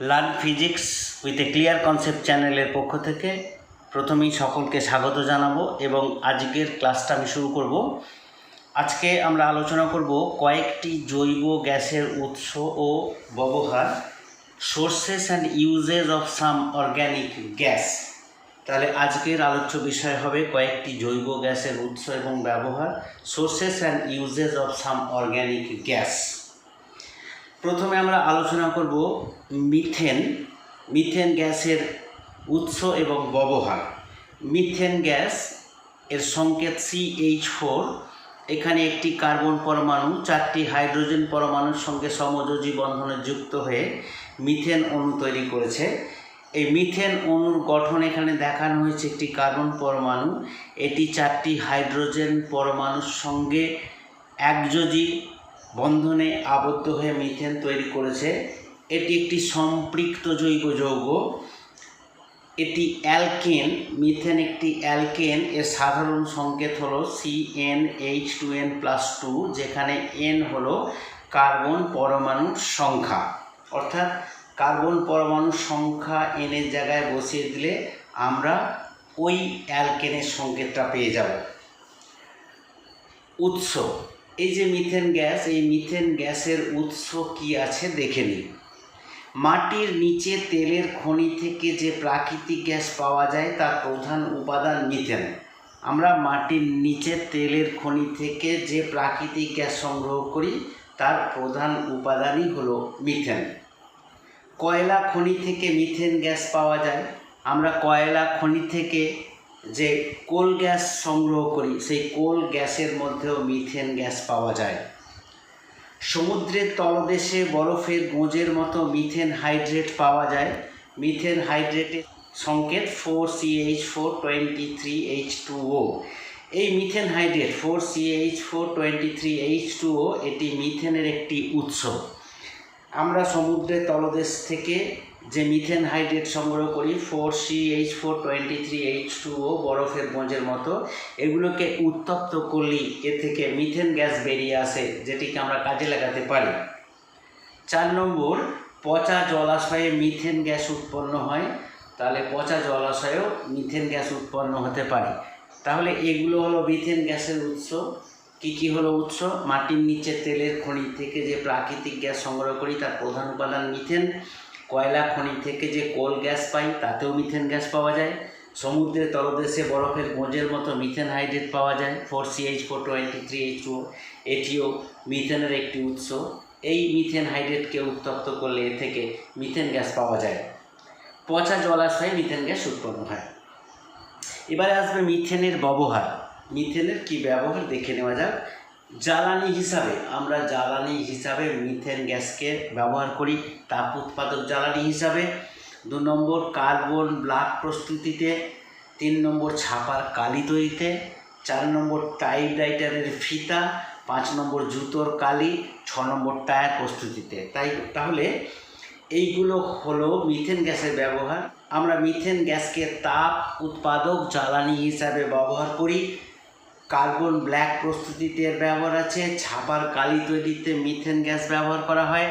Learn physics with a clear concept চ্যানেলের পক্ষ থেকে প্রথমেই সকলকে স্বাগত জানাব এবং আজকের ক্লাসটা আমি শুরু করব। আজকে আমরা আলোচনা করব কয়েকটি জৈব গ্যাসের উৎস ও ব্যবহার sources and uses of some organic gas তাহলে আজকের আলোচ্য বিষয় হবে কয়েকটি জৈব গ্যাসের উৎস এবং ব্যবহার sources and uses of some organic gas প্রথমে আমরা আলোচনা করব মিথেন মিথেন গ্যাসের উৎস এবং ব্যবহার। মিথেন গ্যাস এর সংকেত সিএইচ ফোর এখানে একটি কার্বন পরমাণু, চারটি হাইড্রোজেন পরমাণুর সঙ্গে সমযোজী বন্ধনে যুক্ত হয়ে মিথেন অণু তৈরি করেছে। এই মিথেন অণুর গঠন এখানে দেখানো হয়েছে একটি কার্বন পরমাণু। এটি চারটি হাইড্রোজেন পরমাণুর সঙ্গে একযোজী বন্ধনে আবদ্ধ হয়ে মিথেন তৈরি করেছে। এটি একটি সম্পৃক্ত জৈব যৌগ। এটি অ্যালকেন। মিথেন একটি অ্যালকেন। এর সাধারণ সংকেত হলো C n H two n plus two যেখানে এন হলো কার্বন পরমাণুর সংখ্যা। অর্থাৎ কার্বন পরমাণুর সংখ্যা এনের জায়গায় বসিয়ে দিলে আমরা ওই অ্যালকেনের সংকেতটা পেয়ে যাব। উৎস এই যে মিথেন গ্যাস, এই মিথেন গ্যাসের উৎস কি আছে দেখে নিই। মাটির নিচে তেলের খনি থেকে যে প্রাকৃতিক গ্যাস পাওয়া যায়, তার প্রধান উপাদান মিথেন। আমরা মাটির নিচে তেলের খনি থেকে যে প্রাকৃতিক গ্যাস সংগ্রহ করি, তার প্রধান উপাদানই হলো মিথেন। কয়লা খনি থেকে মিথেন গ্যাস পাওয়া যায়। আমরা কয়লা খনি থেকে যে কোল গ্যাস সংগ্রহ করি, সেই কোল গ্যাসের মধ্যেও মিথেন গ্যাস পাওয়া যায়। সমুদ্রের তলদেশে বরফের গোঁজের মতো মিথেন হাইড্রেট পাওয়া যায়। মিথেন হাইড্রেটের সংকেত four CH four twenty three H two O. এই methane hydrate four CH four twenty three H two O, এটি মিথেনের একটি উৎস। আমরা সমুদ্রের তলদেশ থেকে যে মিথেন হাইড্রেট সংগ্রহ করি four C H four twenty three H two O বরফের মঞ্জের মতো। এগুলোকে উত্তপ্ত করলেই এ থেকে মিথেন গ্যাস বেরিয়ে আসে, যেটিকে আমরা কাজে লাগাতে পারি। চার নম্বর, পচা জলাশয়ে মিথেন গ্যাস উৎপন্ন হয়। তাহলে পচা জলাশয়েও মিথেন গ্যাস উৎপন্ন হতে পারে। তাহলে এগুলো হলো মিথেন গ্যাসের উৎস। কী কী হলো উৎস? মাটির নিচে তেলের খনি থেকে যে প্রাকৃতিক গ্যাস সংগ্রহ করি, তার প্রধান উপাদান মিথেন কয়লা খনি থেকে যে কোল গ্যাস পাই, তাতেও মিথেন গ্যাস পাওয়া যায়। সমুদ্রের তলদেশে বরফের গোঁজের মতো মিথেন হাইড্রেট পাওয়া যায়। Four CH four twenty three H two এটিও মিথেনের একটি উৎস। এই মিথেন হাইড্রেটকে উত্তপ্ত করলে এ থেকে মিথেন গ্যাস পাওয়া যায়। পচা জলাশয়ে মিথেন গ্যাস উৎপন্ন হয়। এবারে আসবে মিথেনের ব্যবহার। মিথেনের কি ব্যবহার? দেখে নেওয়া যাক। জ্বালানি হিসাবে, আমরা জ্বালানি হিসাবে মিথেন গ্যাসকে ব্যবহার করি, তাপ উৎপাদক জ্বালানি হিসাবে। দু নম্বর, কার্বন ব্লাক প্রস্তুতিতে। তিন নম্বর, ছাপার কালি তৈরিতে চার নম্বর টাইপ রাইটারের ফিতা। পাঁচ নম্বর, জুতোর কালি। ছ নম্বর, টায়ার প্রস্তুতিতে। তাই, তাহলে এইগুলো হলো মিথেন গ্যাসের ব্যবহার। আমরা মিথেন গ্যাসকে তাপ উৎপাদক জ্বালানি হিসাবে ব্যবহার করি। কার্বন ব্ল্যাক প্রস্তুতিতে এর ব্যবহার আছে, ছাপার কালি তৈরিতে মিথেন গ্যাস ব্যবহার করা হয়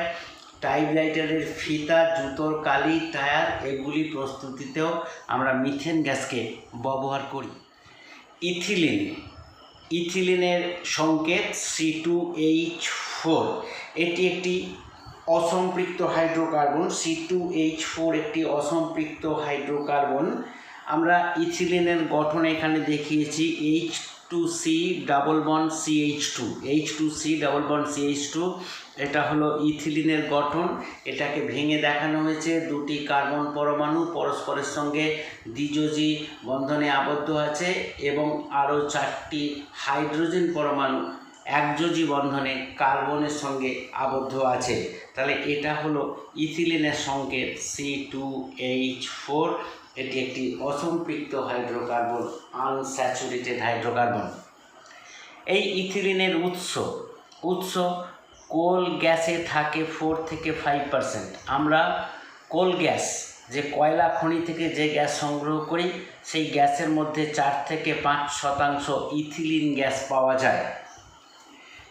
টাইপরাইটারের ফিতা, জুতোর কালি, টায়ার এগুলি প্রস্তুতিতেও আমরা মিথেন গ্যাসকে ব্যবহার করি। ইথিলিন, ইথিলিনের সংকেত সি টু এইচ ফোর, এটি একটি অসম্পৃক্ত hydrocarbon, C two H four একটি অসম্পৃক্ত হাইড্রোকার্বন। আমরা ইথিলিনের গঠন এখানে দেখিয়েছি, H two C double bond C H two H two C double bond C H two এটা হলো ইথিলিনের গঠন, এটাকে ভেঙে দেখানো হয়েছে, দুটি কার্বন পরমাণু পরস্পরের সঙ্গে দ্বিযোজী বন্ধনে আবদ্ধ আছে এবং আরও চারটি হাইড্রোজেন পরমাণু একযোজী বন্ধনে কার্বনের সঙ্গে আবদ্ধ আছে। তাহলে এটা হলো ইথিলিনের সংকেত সি টু এইচ ফোর এটি একটি অসম্পৃক্ত হাইড্রোকার্বন, আনস্যাচুরেটেড হাইড্রোকার্বন। এই ইথিলিনের উৎস উৎস কোল গ্যাসে থাকে ফোর থেকে ফাইভ পার্সেন্ট। আমরা কোল গ্যাস, যে কয়লা খনি থেকে যে গ্যাস সংগ্রহ করি, সেই গ্যাসের মধ্যে চার থেকে পাঁচ শতাংশ ইথিলিন গ্যাস পাওয়া যায়।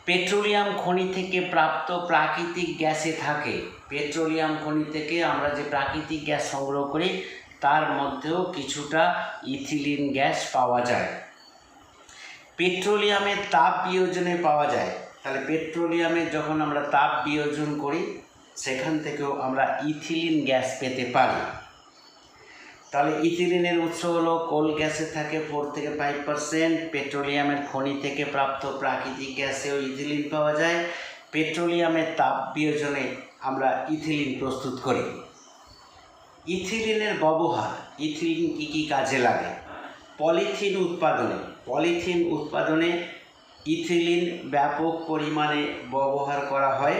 পেট্রোলিয়াম খনি থেকে প্রাপ্ত প্রাকৃতিক গ্যাসে থাকে। পেট্রোলিয়াম খনি থেকে আমরা যে প্রাকৃতিক গ্যাস সংগ্রহ করি তার মধ্যেও কিছুটা ইথিলিন গ্যাস পাওয়া যায়। পেট্রোলিয়ামের তাপ বিয়োজনে পাওয়া যায়। তাহলে পেট্রোলিয়ামে যখন আমরা তাপ বিয়োজন করি, সেখান থেকেও আমরা ইথিলিন গ্যাস পেতে পারি। তাহলে ইথিলিনের উৎস হলো কোল গ্যাসে থাকে, ফোর থেকে ফাইভ পার্সেন্ট। পেট্রোলিয়ামের খনি থেকে প্রাপ্ত প্রাকৃতিক গ্যাসেও ইথিলিন পাওয়া যায়। পেট্রোলিয়ামের তাপ বিয়োজনে আমরা ইথিলিন প্রস্তুত করি। ইথিলিনের ব্যবহার, ইথিলিন কী কী কাজে লাগে? পলিথিন উৎপাদনে পলিথিন উৎপাদনে ইথিলিন ব্যাপক পরিমাণে ব্যবহার করা হয়।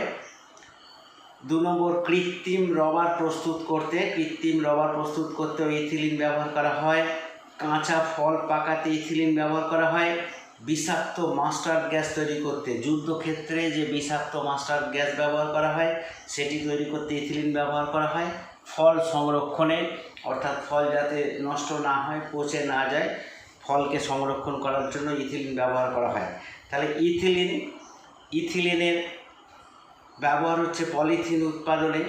দু নম্বর, কৃত্রিম রবার প্রস্তুত করতে, কৃত্রিম রবার প্রস্তুত করতেও ইথিলিন ব্যবহার করা হয়। কাঁচা ফল পাকাতে ইথিলিন ব্যবহার করা হয়। বিষাক্ত মাস্টার্ড গ্যাস তৈরি করতে, যুদ্ধক্ষেত্রে যে বিষাক্ত মাস্টার্ড গ্যাস ব্যবহার করা হয়, সেটি তৈরি করতে ইথিলিন ব্যবহার করা হয়। ফল সংরক্ষণে, অর্থাৎ ফল যাতে নষ্ট না হয়, পচে না যায়, ফলকে সংরক্ষণ করার জন্য ইথিলিন ব্যবহার করা হয়। তাহলে ইথিলিন, ইথিলিনের ব্যবহার হচ্ছে পলিথিন উৎপাদনে।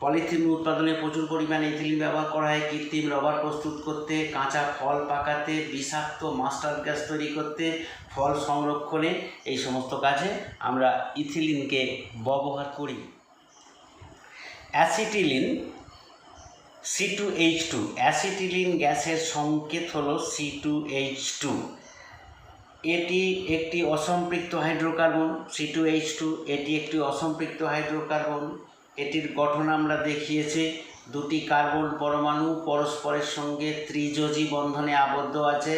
পলিথিন উৎপাদনে প্রচুর পরিমাণে ইথিলিন ব্যবহার করা হয়। কৃত্রিম রবার প্রস্তুত করতে, কাঁচা ফল পাকাতে, বিষাক্ত মাস্টার্ড গ্যাস তৈরি করতে, ফল সংরক্ষণে এই সমস্ত কাজে আমরা ইথিলিনকে ব্যবহার করি। Acetylene C two H two acetylene গ্যাসের সংকেত হলো সি টু এইচ টু এটি একটি অসম্পৃক্ত hydrocarbon C two H two এটি একটি অসম্পৃক্ত হাইড্রোকার্বন। এটির গঠন আমরা দেখিয়েছি, দুটি কার্বন পরমাণু পরস্পরের সঙ্গে ত্রিযোজী বন্ধনে আবদ্ধ আছে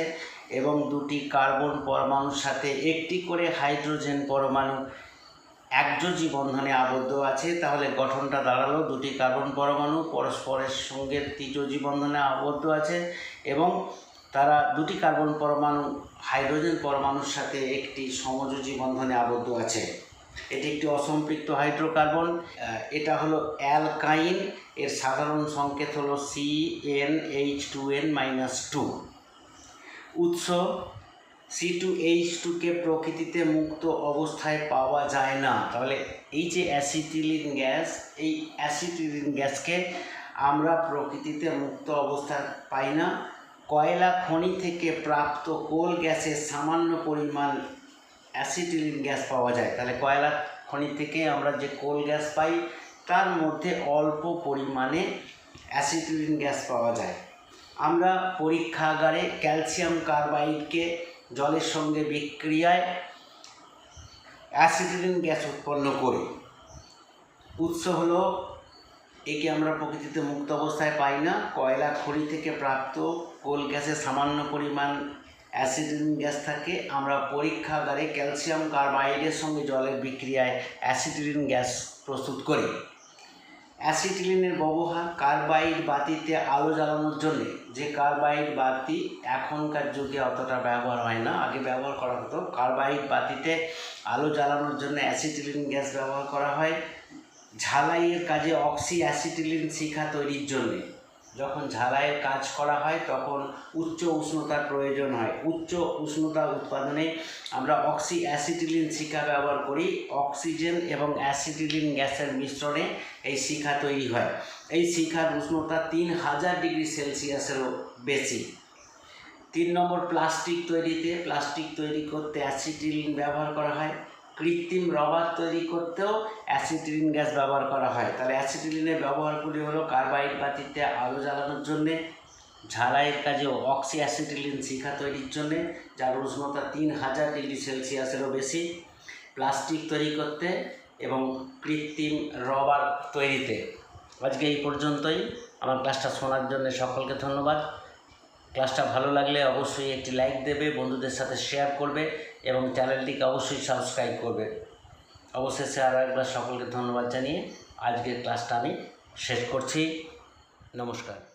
এবং দুটি কার্বন পরমাণুর সাথে একটি করে হাইড্রোজেন পরমাণু। একযোজী বন্ধনে আবদ্ধ আছে, তাহলে গঠনটা দাঁড়াল দুটি কার্বন পরমাণু, পরস্পরের সঙ্গে ত্রিযোজী বন্ধনে আবদ্ধ আছে এবং তারা দুটি কার্বন পরমাণু, হাইড্রোজেন পরমাণুর সাথে একটি সমযোজী বন্ধনে আবদ্ধ আছে। এটি একটি অসম্পৃক্ত হাইড্রোকার্বন এটা হলো অ্যালকাইন, এর সাধারণ সংকেত হলো C n H two n minus two উৎস সি টু এইচ টুকে প্রকৃতিতে মুক্ত অবস্থায় পাওয়া যায় না। তাহলে এই যে অ্যাসিটিলিন গ্যাস, এই অ্যাসিটিলিন গ্যাসকে আমরা প্রকৃতিতে মুক্ত অবস্থায় পাই না। কয়লা খনি থেকে প্রাপ্ত কোল গ্যাসের সামান্য পরিমাণ অ্যাসিটিলিন গ্যাস পাওয়া যায়। তাহলে কয়লা খনি থেকে আমরা যে কোল গ্যাস পাই, তার মধ্যে অল্প পরিমাণে অ্যাসিটিলিন গ্যাস পাওয়া যায়। আমরা পরীক্ষাগারে ক্যালসিয়াম কার্বাইডকে জলের সঙ্গে বিক্রিয়ায় অ্যাসিটিলিন গ্যাস উৎপন্ন করে। উৎস হলো একে আমরা প্রকৃতিতে মুক্ত অবস্থায় পাই না। কয়লা খড়ি থেকে প্রাপ্ত কোল গ্যাসে সামান্য পরিমাণ অ্যাসিডিন গ্যাস থাকে। আমরা পরীক্ষাগারে ক্যালসিয়াম কার্বাইডের সঙ্গে জলের বিক্রিয়ায় অ্যাসিটিলিন গ্যাস প্রস্তুত করি। অ্যাসিটিলিনের ব্যবহার কার্বাইড বাতিতে আলো জ্বালানোর জন্যে। যে কার্বাইড বাতি এখনকার যুগে অতটা ব্যবহার হয় না। আগে ব্যবহার করা হতো। কার্বাইড বাতিতে আলো জ্বালানোর জন্য অ্যাসিটিলিন গ্যাস ব্যবহার করা হয়। ঝালাইয়ের কাজে অক্সি অ্যাসিটিলিন শিখা তৈরির জন্যে। যখন ঝালাইয়ের কাজ করা হয়, তখন উচ্চ উষ্ণতার প্রয়োজন হয়। উচ্চ উষ্ণতা উৎপাদনে আমরা অক্সি অ্যাসিটিলিন শিখা ব্যবহার করি। অক্সিজেন এবং অ্যাসিটিলিন গ্যাসের মিশ্রণে এই শিখা তৈরি হয়। এই শিখার উষ্ণতা তিন হাজার ডিগ্রি সেলসিয়াসেরও বেশি। তিন নম্বর প্লাস্টিক তৈরিতে, প্লাস্টিক তৈরি করতে অ্যাসিটিলিন ব্যবহার করা হয়। কৃত্রিম রবার তৈরি করতেও অ্যাসিটিলিন গ্যাস ব্যবহার করা হয়। তাহলে অ্যাসিটিলিনের ব্যবহারগুলি হলো কার্বাইড বাতিতে আলো জ্বালানোর জন্যে, ঝালাইয়ের কাজে অক্সি অ্যাসিটিলিন শিখা তৈরির জন্যে, যার উষ্ণতা তিন হাজার ডিগ্রি সেলসিয়াসেরও বেশি প্লাস্টিক তৈরি করতে এবং কৃত্রিম রবার তৈরিতে। আজকে এই পর্যন্তই। আমার ক্লাসটা শোনার জন্য সকলকে ধন্যবাদ। ক্লাসটা ভালো লাগলে অবশ্যই একটি লাইক দেবে, বন্ধুদের সাথে শেয়ার করবে এবং চ্যানেলটিকে অবশ্যই সাবস্ক্রাইব করবে। অবশেষে আর একবার সকলকে ধন্যবাদ জানিয়ে আজকের ক্লাসটা আমি শেষ করছি। নমস্কার।